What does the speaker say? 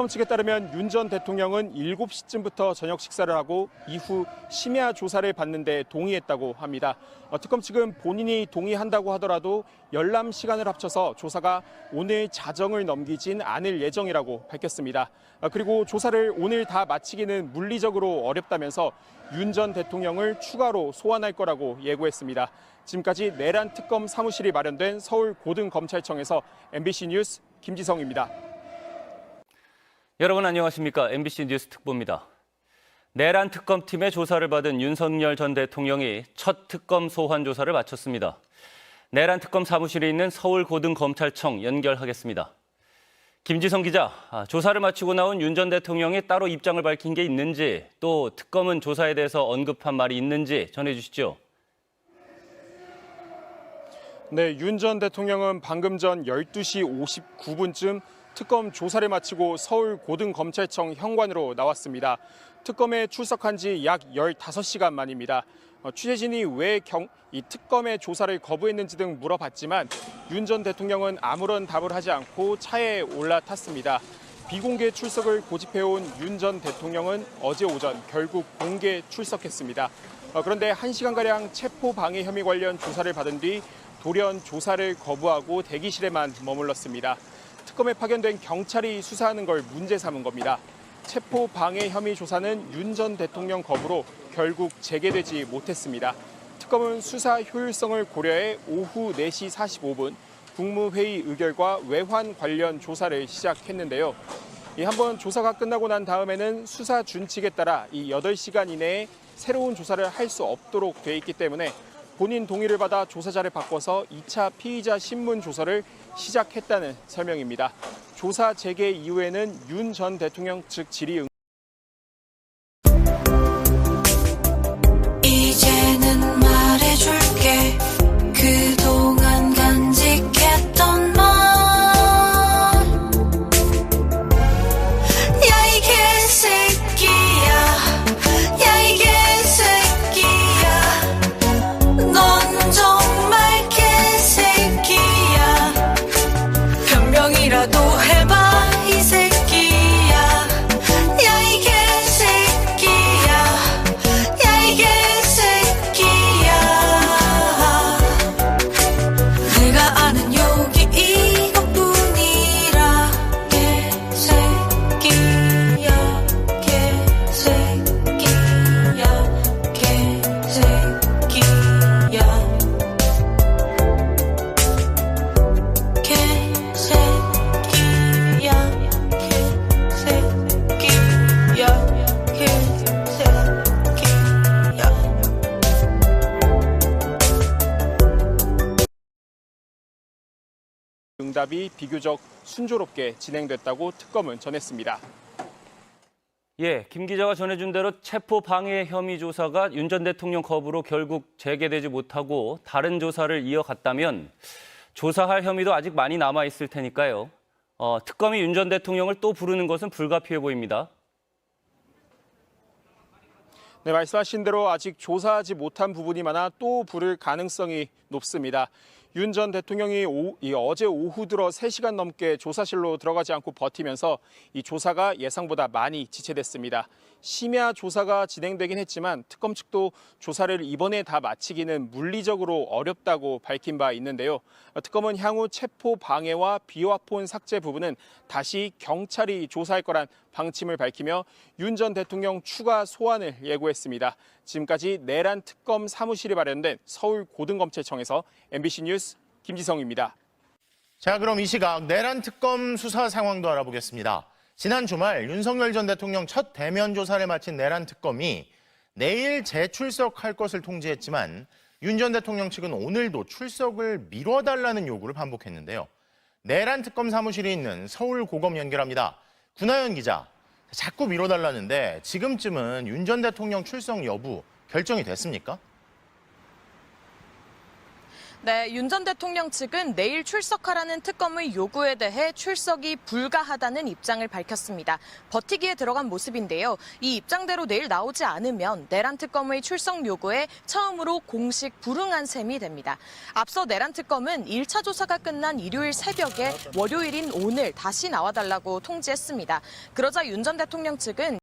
특검 측에 따르면 윤 전 대통령은 7시쯤부터 저녁 식사를 하고 이후 심야 조사를 받는데 동의했다고 합니다. 어, 특검 측은 본인이 동의한다고 하더라도 열람 시간을 합쳐서 조사가 오늘 자정을 넘기진 않을 예정이라고 밝혔습니다. 어, 그리고 조사를 오늘 다 마치기는 물리적으로 어렵다면서 윤 전 대통령을 추가로 소환할 거라고 예고했습니다. 지금까지 내란 특검 사무실이 마련된 서울 고등검찰청에서 MBC 뉴스 김지성입니다. 여러분 안녕하십니까? MBC 뉴스 특보입니다. 내란 특검팀의 조사를 받은 윤석열 전 대통령이 첫 특검 소환 조사를 마쳤습니다. 내란 특검 사무실에 있는 서울고등검찰청 연결하겠습니다. 김지성 기자, 아, 조사를 마치고 나온 윤 전 대통령이 따로 입장을 밝힌 게 있는지, 또 특검은 조사에 대해서 언급한 말이 있는지 전해주시죠. 네, 윤 전 대통령은 방금 전 12시 59분쯤 특검 조사를 마치고 서울 고등검찰청 현관으로 나왔습니다. 특검에 출석한 지 약 15시간 만입니다. 어, 취재진이 왜이 특검의 조사를 거부했는지 등 물어봤지만 윤 전 대통령은 아무런 답을 하지 않고 차에 올라탔습니다. 비공개 출석을 고집해온 윤 전 대통령은 어제 오전 결국 공개 출석했습니다. 어, 그런데 1시간가량 체포 방해 혐의 관련 조사를 받은 뒤 돌연 조사를 거부하고 대기실에만 머물렀습니다. 특검에 파견된 경찰이 수사하는 걸 문제 삼은 겁니다. 체포 방해 혐의 조사는 윤 전 대통령 거부로 결국 재개되지 못했습니다. 특검은 수사 효율성을 고려해 오후 4시 45분 국무회의 의결과 외환 관련 조사를 시작했는데요. 이 한번 조사가 끝나고 난 다음에는 수사 준칙에 따라 이 8시간 이내에 새로운 조사를 할 수 없도록 돼 있기 때문에 본인 동의를 받아 조사자를 바꿔서 2차 피의자 신문 조사를 시작했다는 설명입니다. 조사 재개 이후에는 윤 전 대통령 측 질의 응 응답이 비교적 순조롭게 진행됐다고 특검은 전했습니다. 예, 김 기자가 전해준 대로 체포 방해 혐의 조사가 윤 전 대통령 거부로 결국 재개되지 못하고 다른 조사를 이어갔다면 조사할 혐의도 아직 많이 남아 있을 테니까요. 어, 특검이 윤 전 대통령을 또 부르는 것은 불가피해 보입니다. 네, 말씀하신 대로 아직 조사하지 못한 부분이 많아 또 부를 가능성이 높습니다. 윤 전 대통령이 오- 이 어제 오후 들어 3시간 넘게 조사실로 들어가지 않고 버티면서 이 조사가 예상보다 많이 지체됐습니다. 심야 조사가 진행되긴 했지만 특검 측도 조사를 이번에 다 마치기는 물리적으로 어렵다고 밝힌 바 있는데요. 특검은 향후 체포 방해와 비화폰 삭제 부분은 다시 경찰이 조사할 거란 방침을 밝히며 윤 전 대통령 추가 소환을 예고했습니다. 지금까지 내란 특검 사무실이 마련된 서울 고등검찰청에서 MBC 뉴스 김지성입니다. 자, 그럼 이 시각 내란 특검 수사 상황도 알아보겠습니다. 지난 주말 윤석열 전 대통령 첫 대면 조사를 마친 내란 특검이 내일 재출석할 것을 통지했지만 윤 전 대통령 측은 오늘도 출석을 미뤄달라는 요구를 반복했는데요. 내란 특검 사무실이 있는 서울 고검 연결합니다. 구나연 기자, 자꾸 미뤄달라는데 지금쯤은 윤 전 대통령 출석 여부 결정이 됐습니까? 네, 윤 전 대통령 측은 내일 출석하라는 특검의 요구에 대해 출석이 불가하다는 입장을 밝혔습니다. 버티기에 들어간 모습인데요. 이 입장대로 내일 나오지 않으면 내란 특검의 출석 요구에 처음으로 공식 불응한 셈이 됩니다. 앞서 내란 특검은 1차 조사가 끝난 일요일 새벽에 월요일인 오늘 다시 나와달라고 통지했습니다. 그러자 윤 전 대통령 측은